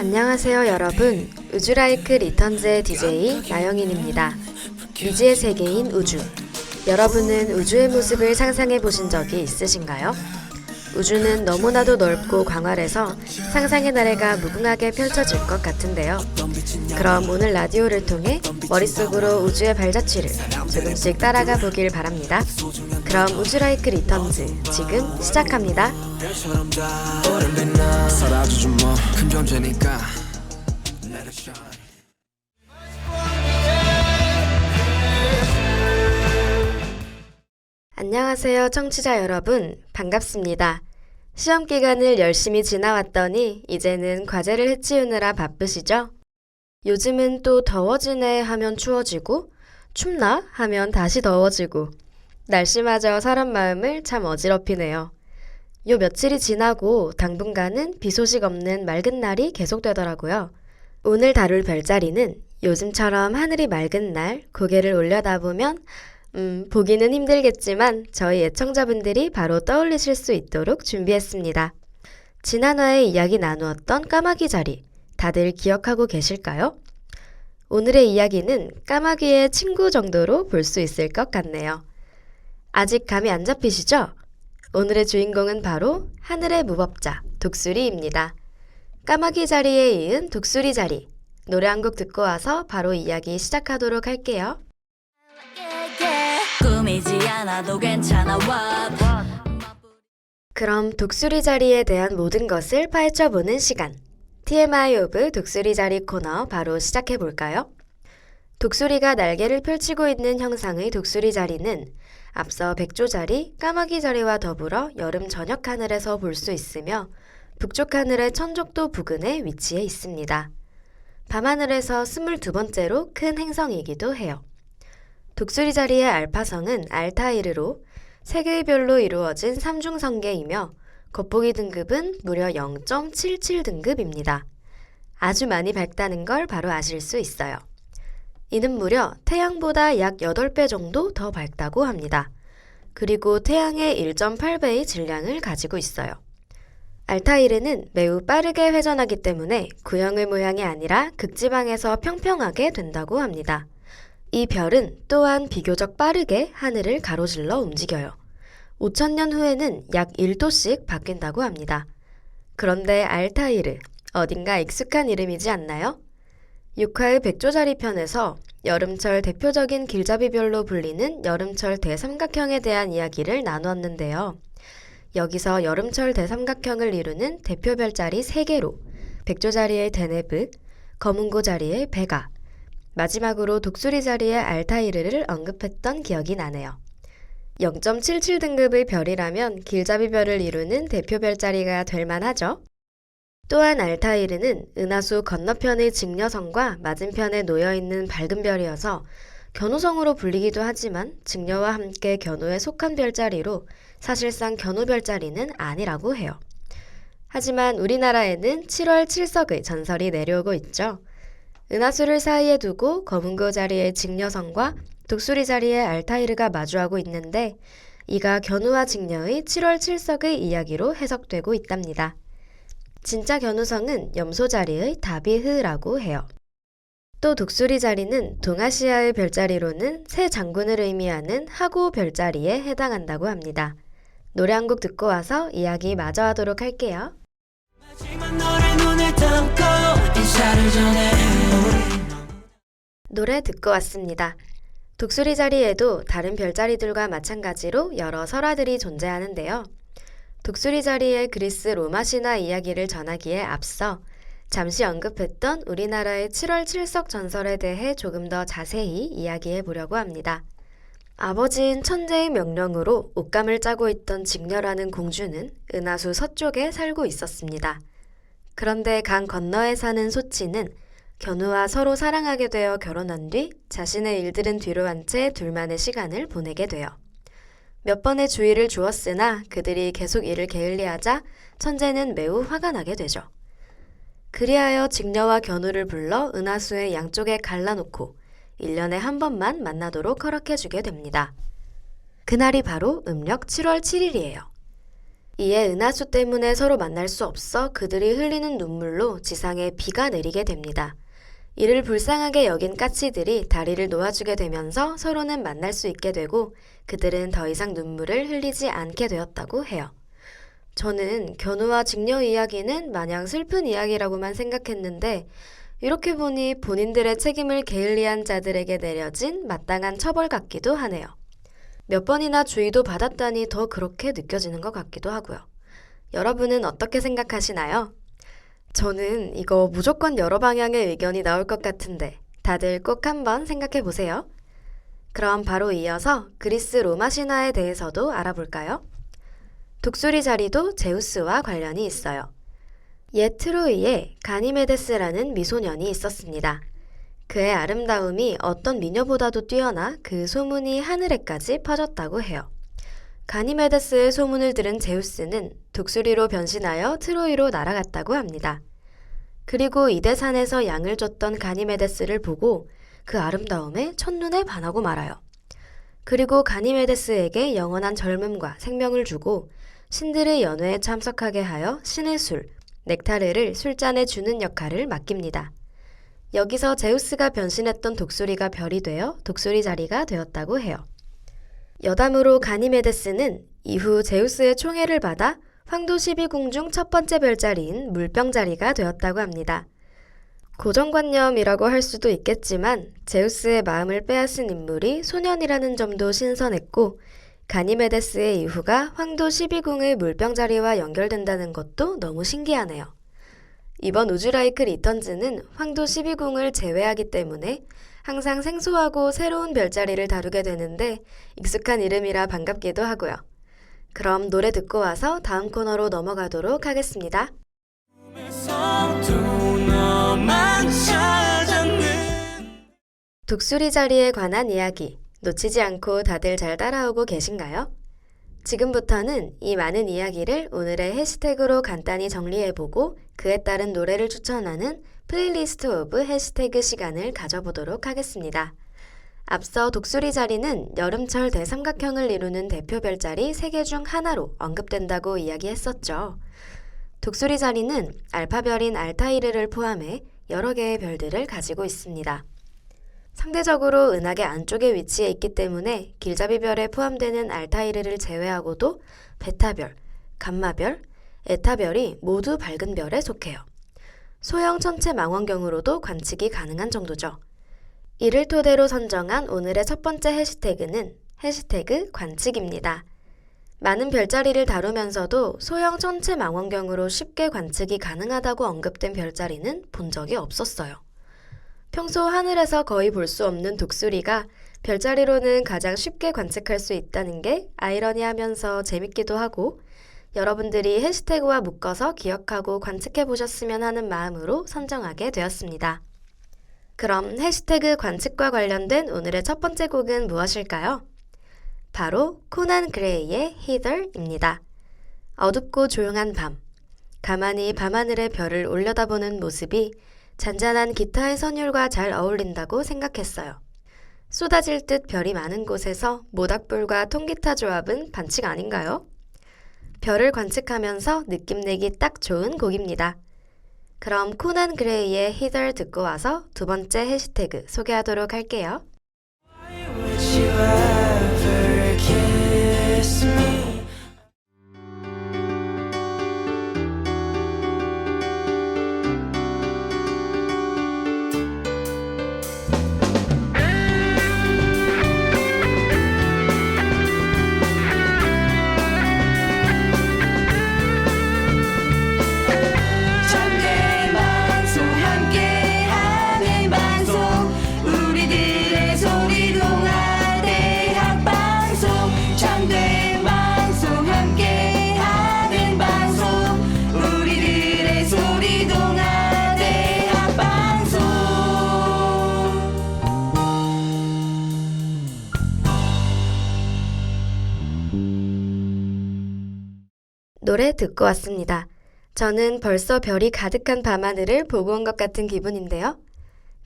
안녕하세요 여러분. 우주라이크 리턴즈의 DJ 나영인입니다. 미지의 세계인 우주. 여러분은 우주의 모습을 상상해 보신 적이 있으신가요? 우주는 너무나도 넓고 광활해서 상상의 나래가 무궁하게 펼쳐질 것 같은데요 그럼 오늘 라디오를 통해 머릿속으로 우주의 발자취를 조금씩 따라가 보길 바랍니다 그럼 우주라이크 리턴즈 지금 시작합니다 안녕하세요, 청취자 여러분. 반갑습니다. 시험 기간을 열심히 지나왔더니 이제는 과제를 해치우느라 바쁘시죠? 요즘은 또 더워지네 하면 추워지고, 춥나 하면 다시 더워지고, 날씨마저 사람 마음을 참 어지럽히네요. 요 며칠이 지나고 당분간은 비 소식 없는 맑은 날이 계속되더라고요. 오늘 다룰 별자리는 요즘처럼 하늘이 맑은 날 고개를 올려다보면 음, 보기는 힘들겠지만 저희 애청자분들이 바로 떠올리실 수 있도록 준비했습니다. 지난화에 이야기 나누었던 까마귀 자리, 다들 기억하고 계실까요? 오늘의 이야기는 까마귀의 친구 정도로 볼 수 있을 것 같네요. 아직 감이 안 잡히시죠? 오늘의 주인공은 바로 하늘의 무법자, 독수리입니다. 까마귀 자리에 이은 독수리 자리. 노래 한 곡 듣고 와서 바로 이야기 시작하도록 할게요. 꾸미지 않아도 괜찮아 그럼 독수리 자리에 대한 모든 것을 파헤쳐보는 시간. TMI 오브 독수리 자리 코너 바로 시작해 볼까요? 독수리가 날개를 펼치고 있는 형상의 독수리 자리는 앞서 백조 자리, 까마귀 자리와 더불어 여름 저녁 하늘에서 볼 수 있으며 북쪽 하늘의 천적도 부근에 위치해 있습니다. 밤하늘에서 22번째로 큰 행성이기도 해요. 독수리 자리의 알파성은 알타이르로 세 개의 별로 이루어진 삼중성계이며 겉보기 등급은 무려 0.77등급입니다. 아주 많이 밝다는 걸 바로 아실 수 있어요. 이는 무려 태양보다 약 8배 정도 더 밝다고 합니다. 그리고 태양의 1.8배의 질량을 가지고 있어요. 알타이르는 매우 빠르게 회전하기 때문에 구형의 모양이 아니라 극지방에서 평평하게 된다고 합니다. 이 별은 또한 비교적 빠르게 하늘을 가로질러 움직여요. 5천년 후에는 약 1도씩 바뀐다고 합니다. 그런데 알타이르, 어딘가 익숙한 이름이지 않나요? 6화의 백조자리 편에서 여름철 대표적인 길잡이별로 불리는 여름철 대삼각형에 대한 이야기를 나누었는데요. 여기서 여름철 대삼각형을 이루는 대표 별자리 3개로 백조자리의 데네브, 검은고 자리의 베가, 마지막으로 독수리 자리의 알타이르를 언급했던 기억이 나네요. 0.77등급의 별이라면 길잡이 별을 이루는 대표 별자리가 될 만하죠? 또한 알타이르는 은하수 건너편의 직녀성과 맞은편에 놓여있는 밝은 별이어서 견우성으로 불리기도 하지만 직녀와 함께 견우에 속한 별자리로 사실상 견우 별자리는 아니라고 해요. 하지만 우리나라에는 7월 7석의 전설이 내려오고 있죠. 은하수를 사이에 두고 검은고 자리의 직녀성과 독수리 자리의 알타이르가 마주하고 있는데 이가 견우와 직녀의 7월 7석의 이야기로 해석되고 있답니다. 진짜 견우성은 염소 자리의 다비흐라고 해요. 또 독수리 자리는 동아시아의 별자리로는 새 장군을 의미하는 하고 별자리에 해당한다고 합니다. 노래 한 곡 듣고 와서 이야기 마저 하도록 할게요. 노래 듣고 왔습니다. 독수리 자리에도 다른 별자리들과 마찬가지로 여러 설화들이 존재하는데요. 독수리 자리의 그리스 로마 신화 이야기를 전하기에 앞서 잠시 언급했던 우리나라의 7월 7석 전설에 대해 조금 더 자세히 이야기해 보려고 합니다. 아버지인 천재의 명령으로 옷감을 짜고 있던 직녀라는 공주는 은하수 서쪽에 살고 있었습니다. 그런데 강 건너에 사는 소치는 견우와 서로 사랑하게 되어 결혼한 뒤 자신의 일들은 뒤로 한 채 둘만의 시간을 보내게 돼요. 몇 번의 주의를 주었으나 그들이 계속 일을 게을리하자 천재는 매우 화가 나게 되죠. 그리하여 직녀와 견우를 불러 은하수의 양쪽에 갈라놓고 1년에 한 번만 만나도록 허락해주게 됩니다. 그날이 바로 음력 7월 7일이에요. 이에 은하수 때문에 서로 만날 수 없어 그들이 흘리는 눈물로 지상에 비가 내리게 됩니다. 이를 불쌍하게 여긴 까치들이 다리를 놓아주게 되면서 서로는 만날 수 있게 되고 그들은 더 이상 눈물을 흘리지 않게 되었다고 해요. 저는 견우와 직녀 이야기는 마냥 슬픈 이야기라고만 생각했는데 이렇게 보니 본인들의 책임을 게을리한 자들에게 내려진 마땅한 처벌 같기도 하네요. 몇 번이나 주의도 받았다니 더 그렇게 느껴지는 것 같기도 하고요. 여러분은 어떻게 생각하시나요? 저는 이거 무조건 여러 방향의 의견이 나올 것 같은데 다들 꼭 한번 생각해 보세요. 그럼 바로 이어서 그리스 로마 신화에 대해서도 알아볼까요? 독수리 자리도 제우스와 관련이 있어요. 옛 트로이에 가니메데스라는 미소년이 있었습니다. 그의 아름다움이 어떤 미녀보다도 뛰어나 그 소문이 하늘에까지 퍼졌다고 해요. 가니메데스의 소문을 들은 제우스는 독수리로 변신하여 트로이로 날아갔다고 합니다. 그리고 이대산에서 양을 줬던 가니메데스를 보고 그 아름다움에 첫눈에 반하고 말아요. 그리고 가니메데스에게 영원한 젊음과 생명을 주고 신들의 연회에 참석하게 하여 신의 술, 넥타르를 술잔에 주는 역할을 맡깁니다. 여기서 제우스가 변신했던 독수리가 별이 되어 독수리 자리가 되었다고 해요. 여담으로 가니메데스는 이후 제우스의 총애를 받아 황도 12궁 중 첫 번째 별자리인 물병 자리가 되었다고 합니다. 고정관념이라고 할 수도 있겠지만 제우스의 마음을 빼앗은 인물이 소년이라는 점도 신선했고 가니메데스의 이후가 황도 12궁의 물병 자리와 연결된다는 것도 너무 신기하네요. 이번 우주라이크 리턴즈는 황도 12궁을 제외하기 때문에 항상 생소하고 새로운 별자리를 다루게 되는데 익숙한 이름이라 반갑기도 하고요. 그럼 노래 듣고 와서 다음 코너로 넘어가도록 하겠습니다. 독수리 자리에 관한 이야기 놓치지 않고 다들 잘 따라오고 계신가요? 지금부터는 이 많은 이야기를 오늘의 해시태그로 간단히 정리해보고 그에 따른 노래를 추천하는 플레이리스트 오브 해시태그 시간을 가져보도록 하겠습니다. 앞서 독수리 자리는 여름철 대삼각형을 이루는 대표 별자리 3개 중 하나로 언급된다고 이야기했었죠. 독수리 자리는 알파별인 알타이르를 포함해 여러 개의 별들을 가지고 있습니다. 상대적으로 은하계 안쪽에 위치해 있기 때문에 길잡이별에 포함되는 알타이르를 제외하고도 베타별, 감마별, 에타별이 모두 밝은 별에 속해요. 소형 천체 망원경으로도 관측이 가능한 정도죠. 이를 토대로 선정한 오늘의 첫 번째 해시태그는 해시태그 관측입니다. 많은 별자리를 다루면서도 소형 천체 망원경으로 쉽게 관측이 가능하다고 언급된 별자리는 본 적이 없었어요. 평소 하늘에서 거의 볼 수 없는 독수리가 별자리로는 가장 쉽게 관측할 수 있다는 게 아이러니하면서 재밌기도 하고 여러분들이 해시태그와 묶어서 기억하고 관측해 보셨으면 하는 마음으로 선정하게 되었습니다. 그럼 해시태그 관측과 관련된 오늘의 첫 번째 곡은 무엇일까요? 바로 코난 그레이의 히덜입니다. 어둡고 조용한 밤. 가만히 밤하늘의 별을 올려다보는 모습이 잔잔한 기타의 선율과 잘 어울린다고 생각했어요. 쏟아질 듯 별이 많은 곳에서 모닥불과 통기타 조합은 반칙 아닌가요? 별을 관측하면서 느낌 내기 딱 좋은 곡입니다. 그럼 코난 그레이의 히덜 듣고 와서 두 번째 해시태그 소개하도록 할게요. 노래 듣고 왔습니다. 저는 벌써 별이 가득한 밤하늘을 보고 온 것 같은 기분인데요.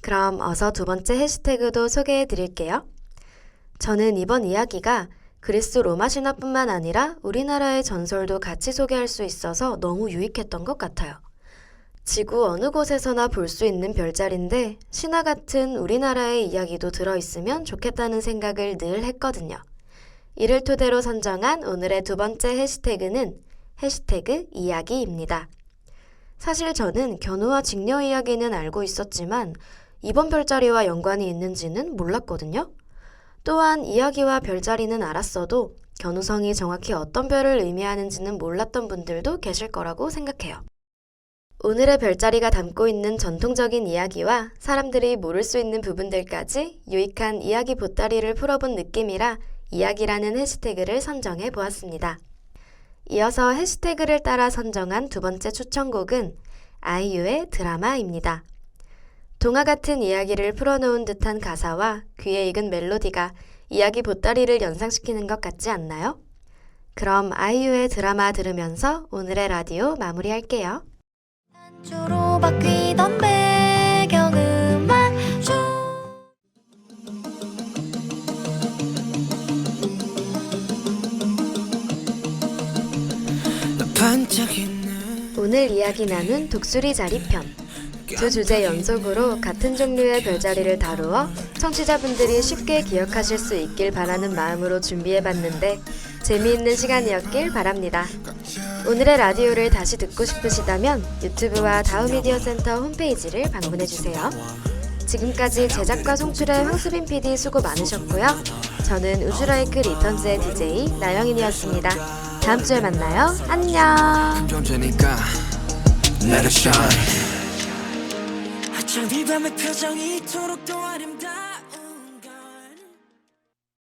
그럼 어서 두 번째 해시태그도 소개해 드릴게요. 저는 이번 이야기가 그리스 로마 신화뿐만 아니라 우리나라의 전설도 같이 소개할 수 있어서 너무 유익했던 것 같아요. 지구 어느 곳에서나 볼 수 있는 별자리인데 신화 같은 우리나라의 이야기도 들어있으면 좋겠다는 생각을 늘 했거든요. 이를 토대로 선정한 오늘의 두 번째 해시태그는 해시태그 이야기입니다. 사실 저는 견우와 직녀 이야기는 알고 있었지만 이번 별자리와 연관이 있는지는 몰랐거든요. 또한 이야기와 별자리는 알았어도 견우성이 정확히 어떤 별을 의미하는지는 몰랐던 분들도 계실 거라고 생각해요. 오늘의 별자리가 담고 있는 전통적인 이야기와 사람들이 모를 수 있는 부분들까지 유익한 이야기 보따리를 풀어본 느낌이라 이야기라는 해시태그를 선정해 보았습니다. 이어서 해시태그를 따라 선정한 두 번째 추천곡은 아이유의 드라마입니다. 동화 같은 이야기를 풀어놓은 듯한 가사와 귀에 익은 멜로디가 이야기 보따리를 연상시키는 것 같지 않나요? 그럼 아이유의 드라마 들으면서 오늘의 라디오 마무리할게요. 오늘 이야기 나눈 독수리 자리편. 두 주제 연속으로 같은 종류의 별자리를 다루어 청취자분들이 쉽게 기억하실 수 있길 바라는 마음으로 준비해봤는데 재미있는 시간이었길 바랍니다. 오늘의 라디오를 다시 듣고 싶으시다면 유튜브와 다우미디어 센터 홈페이지를 방문해주세요. 지금까지 제작과 송출의 황수빈 PD 수고 많으셨고요. 저는 우주라이크 리턴즈의 DJ 나영인이었습니다. 다음 주에 만나요. 안녕.